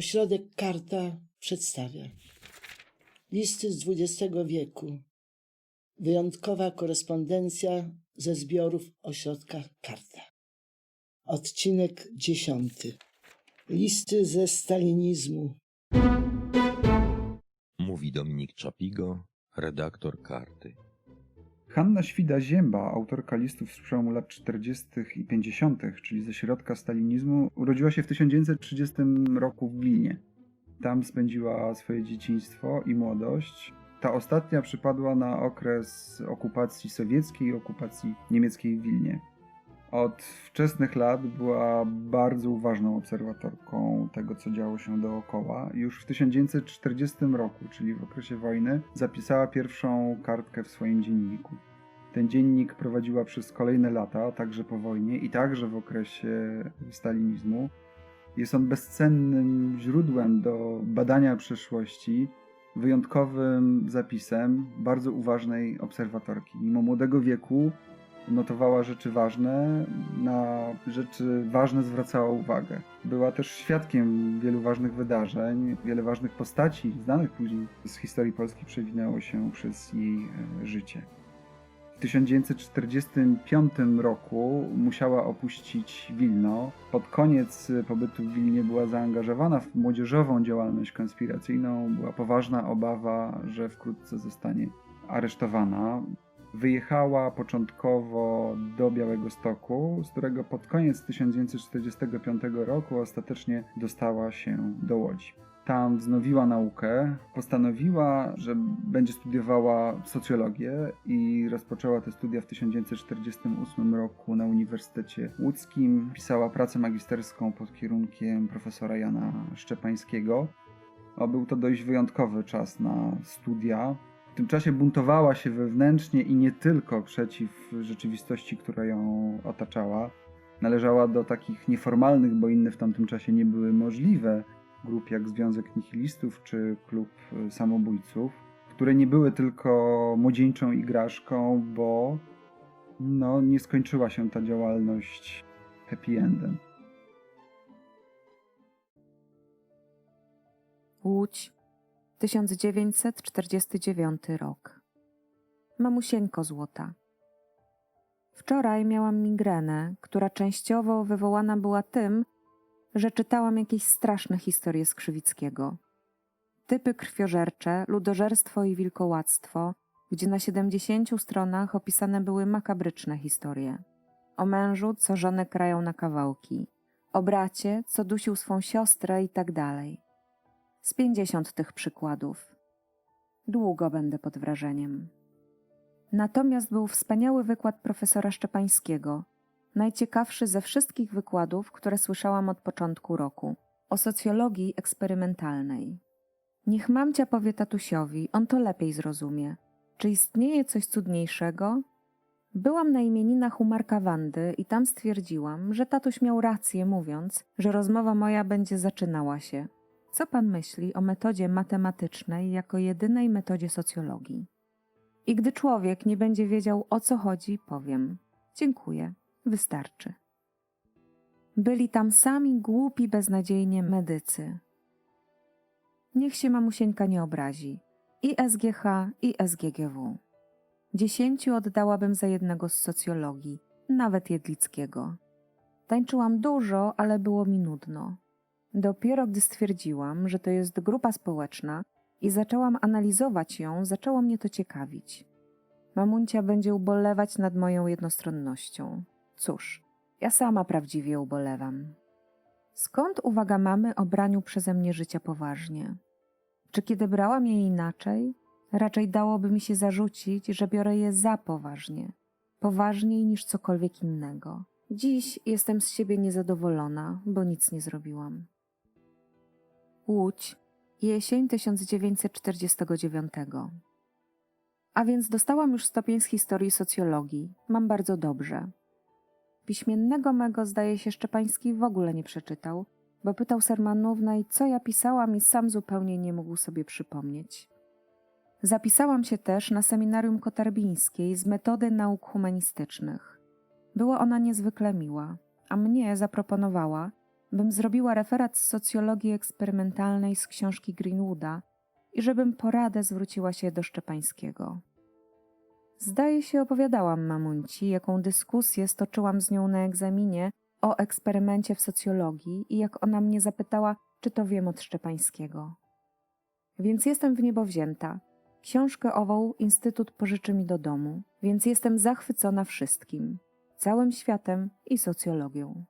Ośrodek Karta przedstawia listy z XX wieku. Wyjątkowa korespondencja ze zbiorów Ośrodka Karta. Odcinek dziesiąty. Listy ze stalinizmu. Mówi Dominik Czapigo, redaktor karty. Hanna Świda-Zięba, autorka listów z przełomu lat 40. i 50., czyli ze środka stalinizmu, urodziła się w 1930 roku w Wilnie. Tam spędziła swoje dzieciństwo i młodość. Ta ostatnia przypadła na okres okupacji sowieckiej i okupacji niemieckiej w Wilnie. Od wczesnych lat była bardzo uważną obserwatorką tego, co działo się dookoła. Już w 1940 roku, czyli w okresie wojny, zapisała pierwszą kartkę w swoim dzienniku. Ten dziennik prowadziła przez kolejne lata, także po wojnie i także w okresie stalinizmu. Jest on bezcennym źródłem do badania przeszłości, wyjątkowym zapisem bardzo uważnej obserwatorki. Mimo młodego wieku notowała rzeczy ważne, na rzeczy ważne zwracała uwagę. Była też świadkiem wielu ważnych wydarzeń, wiele ważnych postaci, znanych później z historii Polski przewinęło się przez jej e, życie. W 1945 roku musiała opuścić Wilno. Pod koniec pobytu w Wilnie była zaangażowana w młodzieżową działalność konspiracyjną. Była poważna obawa, że wkrótce zostanie aresztowana. Wyjechała początkowo do Białego Stoku, z którego pod koniec 1945 roku ostatecznie dostała się do Łodzi. Tam wznowiła naukę, postanowiła, że będzie studiowała socjologię i rozpoczęła te studia w 1948 roku na Uniwersytecie Łódzkim. Pisała pracę magisterską pod kierunkiem profesora Jana Szczepańskiego. O, był to dość wyjątkowy czas na studia. W tym czasie buntowała się wewnętrznie i nie tylko przeciw rzeczywistości, która ją otaczała. Należała do takich nieformalnych, bo inne w tamtym czasie nie były możliwe, grup jak Związek Nihilistów czy Klub Samobójców, które nie były tylko młodzieńczą igraszką, bo no, nie skończyła się ta działalność happy endem. Łódź, 1949 rok. Mamusieńko złota. Wczoraj miałam migrenę, która częściowo wywołana była tym, że czytałam jakieś straszne historie z Krzywickiego. Typy krwiożercze, ludożerstwo i wilkołactwo, gdzie na 70 stronach opisane były makabryczne historie. O mężu, co żonę krają na kawałki. O bracie, co dusił swą siostrę i tak dalej. Z pięćdziesiąt tych przykładów. Długo będę pod wrażeniem. Natomiast był wspaniały wykład profesora Szczepańskiego, najciekawszy ze wszystkich wykładów, które słyszałam od początku roku, o socjologii eksperymentalnej. Niech mamcia powie tatusiowi, on to lepiej zrozumie. Czy istnieje coś cudniejszego? Byłam na imieninach u Marka Wandy i tam stwierdziłam, że tatuś miał rację mówiąc, że rozmowa moja będzie zaczynała się. Co pan myśli o metodzie matematycznej jako jedynej metodzie socjologii? I gdy człowiek nie będzie wiedział o co chodzi, powiem: Dziękuję, wystarczy. Byli tam sami głupi beznadziejnie medycy. Niech się mamusieńka nie obrazi. I SGH, i SGGW. Dziesięciu oddałabym za jednego z socjologii, nawet Jedlickiego. Tańczyłam dużo, ale było mi nudno. Dopiero gdy stwierdziłam, że to jest grupa społeczna i zaczęłam analizować ją, zaczęło mnie to ciekawić. Mamuncia będzie ubolewać nad moją jednostronnością. Cóż, ja sama prawdziwie ubolewam. Skąd uwaga mamy o braniu przeze mnie życia poważnie? Czy kiedy brałam je inaczej, raczej dałoby mi się zarzucić, że biorę je za poważnie, poważniej niż cokolwiek innego. Dziś jestem z siebie niezadowolona, bo nic nie zrobiłam. Łódź, jesień 1949. A więc dostałam już stopień z historii socjologii. Mam bardzo dobrze. Piśmiennego mego zdaje się Szczepański w ogóle nie przeczytał, bo pytał Sermanówna i co ja pisałam i sam zupełnie nie mógł sobie przypomnieć. Zapisałam się też na seminarium kotarbińskiej z metody nauk humanistycznych. Była ona niezwykle miła, a mnie zaproponowała, bym zrobiła referat z socjologii eksperymentalnej z książki Greenwooda i żebym poradę zwróciła się do Szczepańskiego. Zdaje się, opowiadałam mamunci, jaką dyskusję stoczyłam z nią na egzaminie o eksperymencie w socjologii i jak ona mnie zapytała, czy to wiem od Szczepańskiego. Więc jestem w niebo wzięta. Książkę ową Instytut pożyczy mi do domu, więc jestem zachwycona wszystkim, całym światem i socjologią.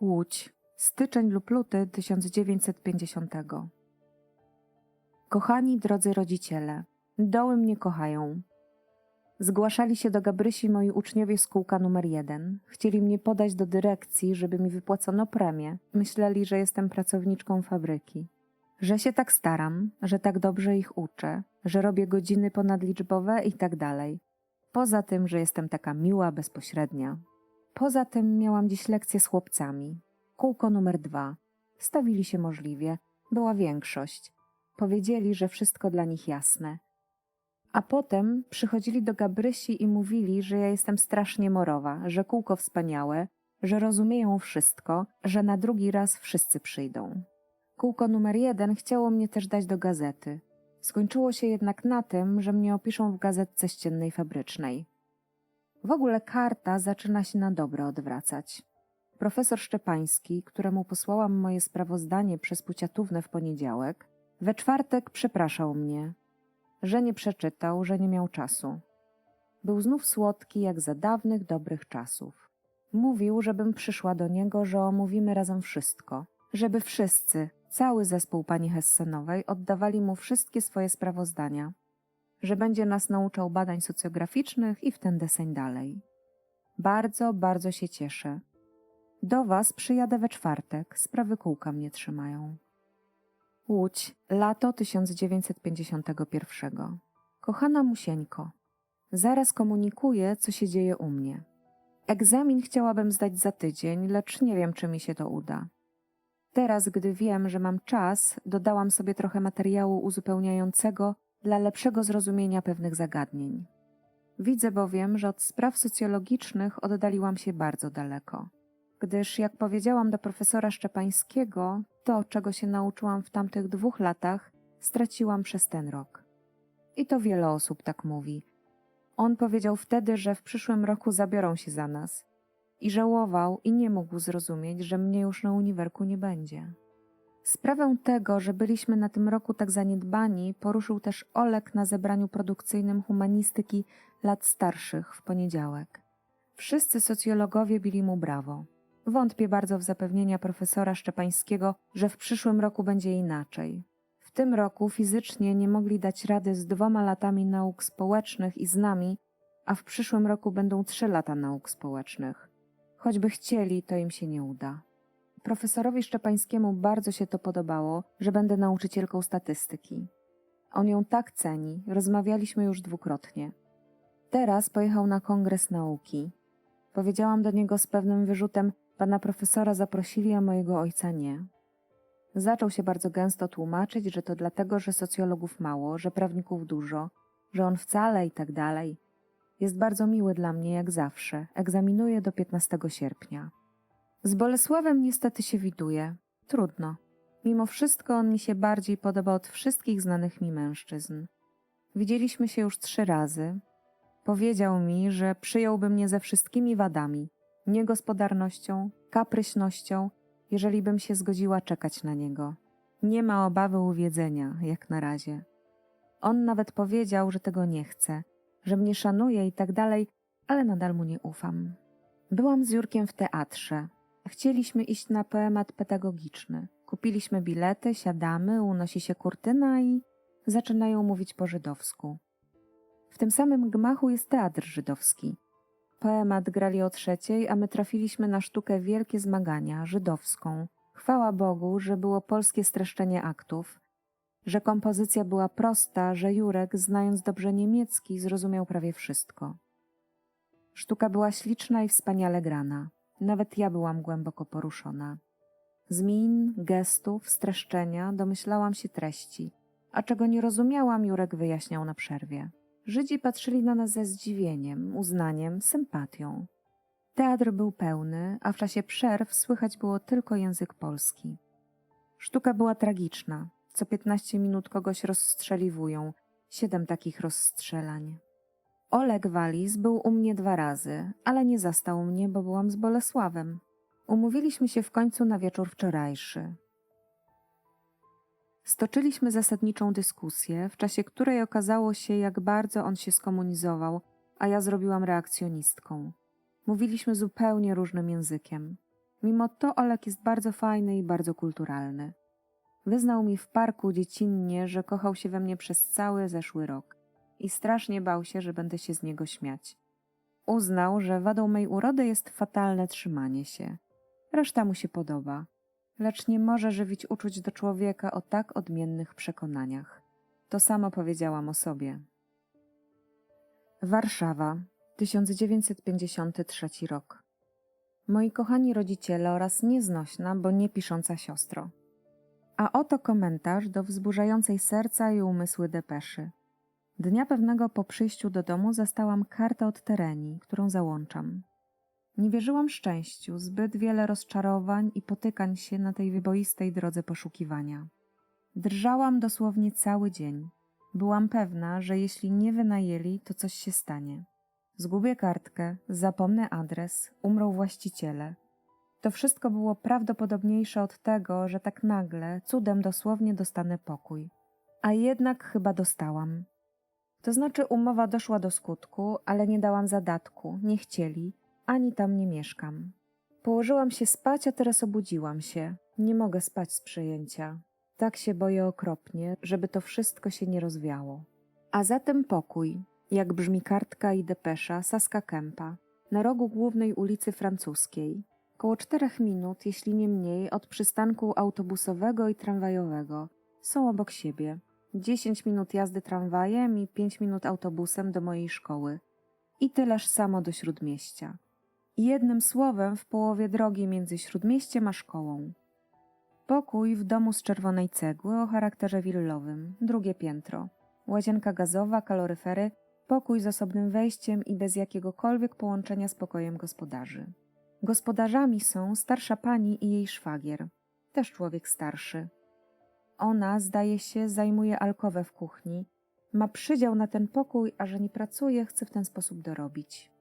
Łódź, styczeń lub luty 1950. Kochani drodzy rodziciele, doły mnie kochają. Zgłaszali się do Gabrysi moi uczniowie z kółka numer jeden. Chcieli mnie podać do dyrekcji, żeby mi wypłacono premię. Myśleli, że jestem pracowniczką fabryki. Że się tak staram, że tak dobrze ich uczę, że robię godziny ponadliczbowe i tak dalej. Poza tym, że jestem taka miła, bezpośrednia. Poza tym miałam dziś lekcję z chłopcami. Kółko numer dwa. Stawili się możliwie. Była większość. Powiedzieli, że wszystko dla nich jasne. A potem przychodzili do Gabrysi i mówili, że ja jestem strasznie morowa, że kółko wspaniałe, że rozumieją wszystko, że na drugi raz wszyscy przyjdą. Kółko numer jeden chciało mnie też dać do gazety. Skończyło się jednak na tym, że mnie opiszą w gazetce ściennej fabrycznej. W ogóle karta zaczyna się na dobre odwracać. Profesor Szczepański, któremu posłałam moje sprawozdanie przez puciatówne w poniedziałek, we czwartek przepraszał mnie, że nie przeczytał, że nie miał czasu. Był znów słodki jak za dawnych dobrych czasów. Mówił, żebym przyszła do niego, że omówimy razem wszystko, żeby wszyscy, cały zespół pani Hessenowej oddawali mu wszystkie swoje sprawozdania, że będzie nas nauczał badań socjograficznych i w ten deseń dalej. Bardzo, bardzo się cieszę. Do was przyjadę we czwartek, sprawy kółka mnie trzymają. Łódź, lato 1951. Kochana Musieńko, zaraz komunikuję, co się dzieje u mnie. Egzamin chciałabym zdać za tydzień, lecz nie wiem, czy mi się to uda. Teraz, gdy wiem, że mam czas, dodałam sobie trochę materiału uzupełniającego dla lepszego zrozumienia pewnych zagadnień. Widzę bowiem, że od spraw socjologicznych oddaliłam się bardzo daleko gdyż, jak powiedziałam do profesora Szczepańskiego, to, czego się nauczyłam w tamtych dwóch latach, straciłam przez ten rok. I to wiele osób tak mówi. On powiedział wtedy, że w przyszłym roku zabiorą się za nas. I żałował i nie mógł zrozumieć, że mnie już na uniwerku nie będzie. Sprawę tego, że byliśmy na tym roku tak zaniedbani, poruszył też Olek na zebraniu produkcyjnym humanistyki lat starszych w poniedziałek. Wszyscy socjologowie bili mu brawo. Wątpię bardzo w zapewnienia profesora Szczepańskiego, że w przyszłym roku będzie inaczej. W tym roku fizycznie nie mogli dać rady z dwoma latami nauk społecznych i z nami, a w przyszłym roku będą trzy lata nauk społecznych. Choćby chcieli, to im się nie uda. Profesorowi Szczepańskiemu bardzo się to podobało, że będę nauczycielką statystyki. On ją tak ceni, rozmawialiśmy już dwukrotnie. Teraz pojechał na kongres nauki. Powiedziałam do niego z pewnym wyrzutem: Pana profesora zaprosili, a mojego ojca nie. Zaczął się bardzo gęsto tłumaczyć, że to dlatego, że socjologów mało, że prawników dużo, że on wcale i tak dalej. Jest bardzo miły dla mnie, jak zawsze. Egzaminuje do 15 sierpnia. Z Bolesławem niestety się widuje. Trudno. Mimo wszystko on mi się bardziej podoba od wszystkich znanych mi mężczyzn. Widzieliśmy się już trzy razy. Powiedział mi, że przyjąłby mnie ze wszystkimi wadami – niegospodarnością, kapryśnością, jeżeli bym się zgodziła czekać na niego. Nie ma obawy uwiedzenia, jak na razie. On nawet powiedział, że tego nie chce, że mnie szanuje i tak dalej, ale nadal mu nie ufam. Byłam z Jurkiem w teatrze. Chcieliśmy iść na poemat pedagogiczny. Kupiliśmy bilety, siadamy, unosi się kurtyna i zaczynają mówić po żydowsku. W tym samym gmachu jest teatr żydowski. Poemat grali o trzeciej, a my trafiliśmy na sztukę Wielkie Zmagania, żydowską. Chwała Bogu, że było polskie streszczenie aktów, że kompozycja była prosta, że Jurek, znając dobrze niemiecki, zrozumiał prawie wszystko. Sztuka była śliczna i wspaniale grana. Nawet ja byłam głęboko poruszona. Z min, gestów, streszczenia domyślałam się treści, a czego nie rozumiałam, Jurek wyjaśniał na przerwie. Żydzi patrzyli na nas ze zdziwieniem, uznaniem, sympatią. Teatr był pełny, a w czasie przerw słychać było tylko język polski. Sztuka była tragiczna. Co 15 minut kogoś rozstrzeliwują. Siedem takich rozstrzelań. Oleg Walis był u mnie dwa razy, ale nie zastał mnie, bo byłam z Bolesławem. Umówiliśmy się w końcu na wieczór wczorajszy. Stoczyliśmy zasadniczą dyskusję, w czasie której okazało się, jak bardzo on się skomunizował, a ja zrobiłam reakcjonistką. Mówiliśmy zupełnie różnym językiem. Mimo to Olek jest bardzo fajny i bardzo kulturalny. Wyznał mi w parku dziecinnie, że kochał się we mnie przez cały zeszły rok i strasznie bał się, że będę się z niego śmiać. Uznał, że wadą mej urody jest fatalne trzymanie się. Reszta mu się podoba, lecz nie może żywić uczuć do człowieka o tak odmiennych przekonaniach. To samo powiedziałam o sobie. Warszawa, 1953 rok. Moi kochani rodziciele oraz nieznośna, bo nie pisząca siostro. A oto komentarz do wzburzającej serca i umysły depeszy. Dnia pewnego po przyjściu do domu zastałam kartę od Tereni, którą załączam. Nie wierzyłam szczęściu, zbyt wiele rozczarowań i potykań się na tej wyboistej drodze poszukiwania. Drżałam dosłownie cały dzień. Byłam pewna, że jeśli nie wynajęli, to coś się stanie. Zgubię kartkę, zapomnę adres, umrą właściciele. To wszystko było prawdopodobniejsze od tego, że tak nagle, cudem dosłownie dostanę pokój. A jednak chyba dostałam. To znaczy umowa doszła do skutku, ale nie dałam zadatku, nie chcieli, ani tam nie mieszkam. Położyłam się spać, a teraz obudziłam się. Nie mogę spać z przejęcia. Tak się boję okropnie, żeby to wszystko się nie rozwiało. A zatem pokój, jak brzmi kartka i depesza Saska Kępa, na rogu głównej ulicy Francuskiej, koło czterech minut, jeśli nie mniej, od przystanku autobusowego i tramwajowego. Są obok siebie. Dziesięć minut jazdy tramwajem i pięć minut autobusem do mojej szkoły. I tyleż samo do śródmieścia. Jednym słowem w połowie drogi między śródmieściem a szkołą. Pokój w domu z czerwonej cegły o charakterze willowym, drugie piętro. Łazienka gazowa, kaloryfery, pokój z osobnym wejściem i bez jakiegokolwiek połączenia z pokojem gospodarzy. Gospodarzami są starsza pani i jej szwagier, też człowiek starszy. Ona, zdaje się, zajmuje alkowę w kuchni, ma przydział na ten pokój, a że nie pracuje, chce w ten sposób dorobić.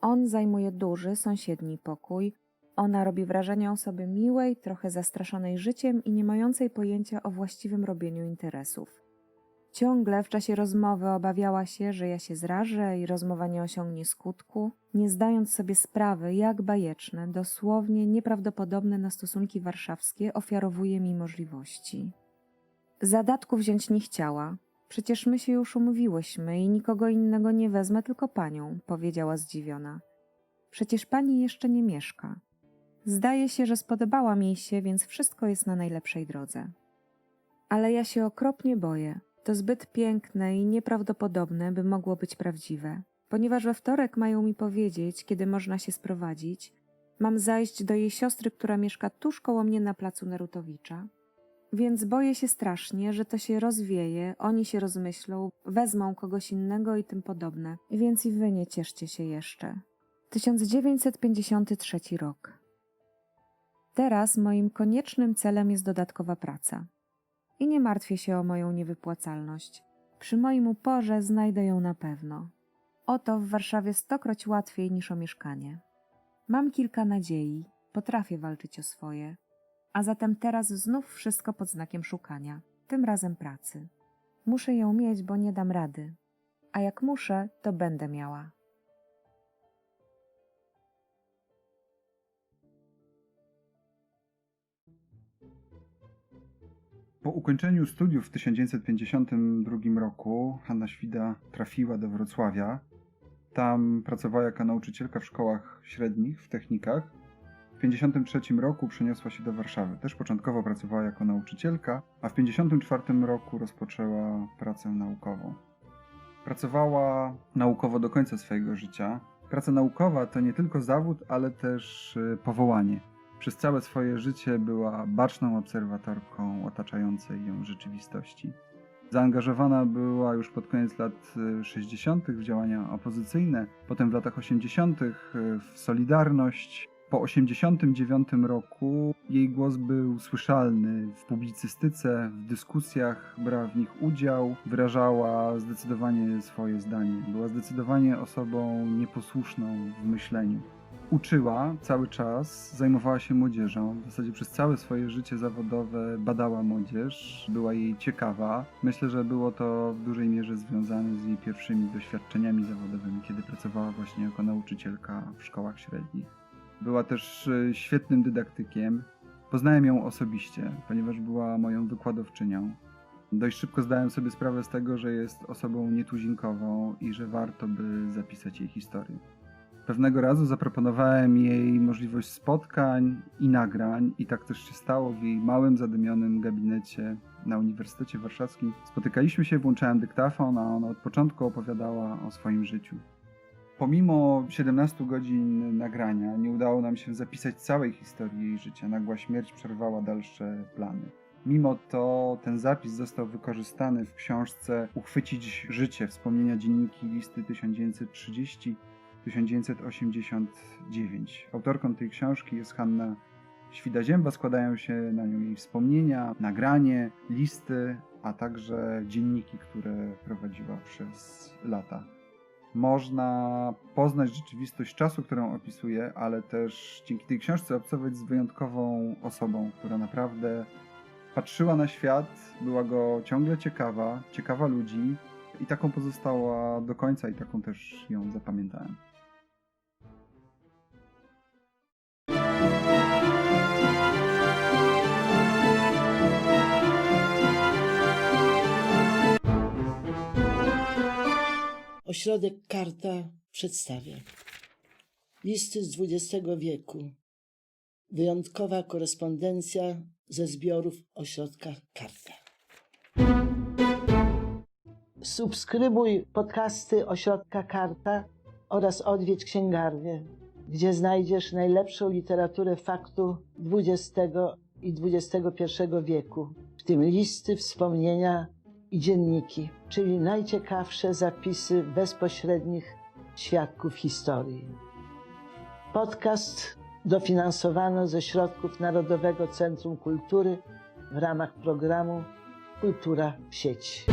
On zajmuje duży, sąsiedni pokój, ona robi wrażenie osoby miłej, trochę zastraszonej życiem i nie mającej pojęcia o właściwym robieniu interesów. Ciągle w czasie rozmowy obawiała się, że ja się zrażę i rozmowa nie osiągnie skutku, nie zdając sobie sprawy, jak bajeczne, dosłownie nieprawdopodobne na stosunki warszawskie ofiarowuje mi możliwości. Zadatku wziąć nie chciała. Przecież my się już umówiłyśmy i nikogo innego nie wezmę, tylko panią, powiedziała zdziwiona. Przecież pani jeszcze nie mieszka. Zdaje się, że spodobałam jej się, więc wszystko jest na najlepszej drodze. Ale ja się okropnie boję. To zbyt piękne i nieprawdopodobne, by mogło być prawdziwe. Ponieważ we wtorek mają mi powiedzieć, kiedy można się sprowadzić, mam zajść do jej siostry, która mieszka tuż koło mnie na placu Nerutowicza. Więc boję się strasznie, że to się rozwieje, oni się rozmyślą, wezmą kogoś innego i tym podobne. Więc i wy nie cieszcie się jeszcze. 1953 rok. Teraz moim koniecznym celem jest dodatkowa praca. I nie martwię się o moją niewypłacalność. Przy moim uporze znajdę ją na pewno. Oto w Warszawie stokroć łatwiej niż o mieszkanie. Mam kilka nadziei, potrafię walczyć o swoje. A zatem teraz znów wszystko pod znakiem szukania, tym razem pracy. Muszę ją mieć, bo nie dam rady. A jak muszę, to będę miała. Po ukończeniu studiów w 1952 roku Hanna Świda trafiła do Wrocławia. Tam pracowała jako nauczycielka w szkołach średnich, w technikach. W 1953 roku przeniosła się do Warszawy. Też początkowo pracowała jako nauczycielka, a w 1954 roku rozpoczęła pracę naukową. Pracowała naukowo do końca swojego życia. Praca naukowa to nie tylko zawód, ale też y, powołanie. Przez całe swoje życie była baczną obserwatorką otaczającej ją rzeczywistości. Zaangażowana była już pod koniec lat y, 60. w działania opozycyjne, potem w latach 80. y, w Solidarność. Po 89 roku jej głos był słyszalny w publicystyce, w dyskusjach, brała w nich udział, wyrażała zdecydowanie swoje zdanie. Była zdecydowanie osobą nieposłuszną w myśleniu uczyła cały czas, zajmowała się młodzieżą. W zasadzie przez całe swoje życie zawodowe badała młodzież, była jej ciekawa. Myślę, że było to w dużej mierze związane z jej pierwszymi doświadczeniami zawodowymi, kiedy pracowała właśnie jako nauczycielka w szkołach średnich. Była też e, świetnym dydaktykiem. Poznałem ją osobiście, ponieważ była moją wykładowczynią. Dość szybko zdałem sobie sprawę z tego, że jest osobą nietuzinkową i że warto by zapisać jej historię. Pewnego razu zaproponowałem jej możliwość spotkań i nagrań, i tak też się stało w jej małym, zadymionym gabinecie na Uniwersytecie Warszawskim. Spotykaliśmy się, włączałem dyktafon, a ona od początku opowiadała o swoim życiu. Pomimo 17 godzin nagrania, nie udało nam się zapisać całej historii jej życia. Nagła śmierć przerwała dalsze plany. Mimo to ten zapis został wykorzystany w książce Uchwycić życie, wspomnienia dzienniki listy 1930 1989. Autorką tej książki jest Hanna Świda-Zięba. Składają się na nią jej wspomnienia, nagranie, listy, a także dzienniki, które prowadziła przez lata. Można poznać rzeczywistość czasu, którą opisuje, ale też dzięki tej książce obcować z wyjątkową osobą, która naprawdę patrzyła na świat, była go ciągle ciekawa, ciekawa ludzi i taką pozostała do końca i taką też ją zapamiętałem. Ośrodek Karta przedstawia listy z XX wieku. Wyjątkowa korespondencja ze zbiorów Ośrodka Karta. Subskrybuj podcasty Ośrodka Karta oraz odwiedź księgarnię, gdzie znajdziesz najlepszą literaturę faktu XX i XXI wieku, w tym listy, wspomnienia i dzienniki, czyli najciekawsze zapisy bezpośrednich świadków historii. Podcast dofinansowano ze środków Narodowego Centrum Kultury w ramach programu Kultura w sieci.